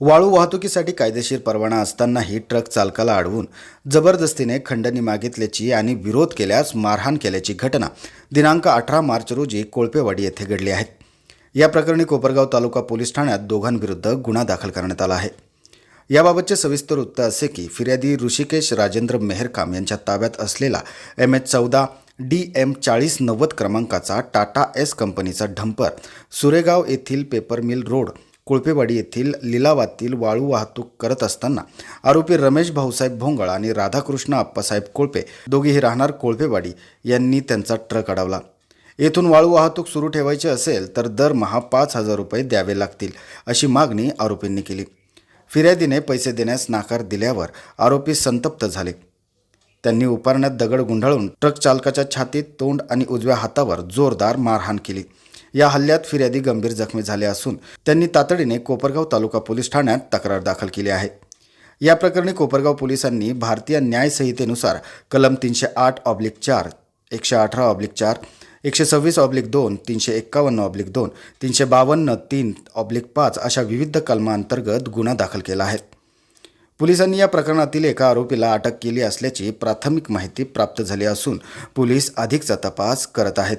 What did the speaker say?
वाळू वाहतुकीसाठी कायदेशीर परवाना असतानाही ट्रक चालकाला अडवून जबरदस्तीने खंडणी मागितल्याची आणि विरोध केल्यास मारहाण केल्याची घटना दिनांक अठरा मार्च रोजी कोळपेवाडी येथे घडली आहे. या प्रकरणी कोपरगाव तालुका पोलीस ठाण्यात दोघांविरुद्ध गुन्हा दाखल करण्यात आला आहे. याबाबतचे सविस्तर वृत्त असे की फिर्यादी ऋषिकेश राजेंद्र मेहरकाम यांच्या ताब्यात असलेला एम एच चौदा डी एम चाळीस नव्वद क्रमांकाचा टाटा एस कंपनीचा ढंपर सुरेगाव येथील पेपर मिल रोड कुळपेवाडी येथील लिलावातील वाळू वाहतूक करत असताना आरोपी रमेश भाऊसाहेब भोंगळ आणि राधाकृष्ण आप्पासाहेब कोळपे दोघेही राहणार कोळपेवाडी यांनी त्यांचा ट्रक अडवला. येथून वाळू वाहतूक सुरू ठेवायची असेल तर दरमहा पाच हजार रुपये द्यावे लागतील अशी मागणी आरोपींनी केली. फिर्यादीने पैसे देण्यास नाकार दिल्यावर आरोपी संतप्त झाले. त्यांनी उपारण्यात दगड गुंडाळून ट्रक चालकाच्या छातीत तोंड आणि उजव्या हातावर जोरदार मारहाण केली. या हल्ल्यात फिर्यादी गंभीर जखमी झाले असून त्यांनी तातडीने कोपरगाव तालुका पोलीस ठाण्यात तक्रार दाखल केली आहे. या प्रकरणी कोपरगाव पोलिसांनी भारतीय न्याय संहितेनुसार कलम तीनशे आठ ऑब्लिक चार एकशे अठरा ऑब्लिक चार एकशे सव्वीस ऑब्लिक दोन तीनशे एक्कावन्न ऑब्लिक दोन तीनशे बावन्न तीन ऑब्लिक पाच अशा विविध कलमांतर्गत गुन्हा दाखल केला आहे. पोलिसांनी या प्रकरणातील एका आरोपीला अटक केली असल्याची प्राथमिक माहिती प्राप्त झाली असून पोलीस अधिकचा तपास करत आहेत.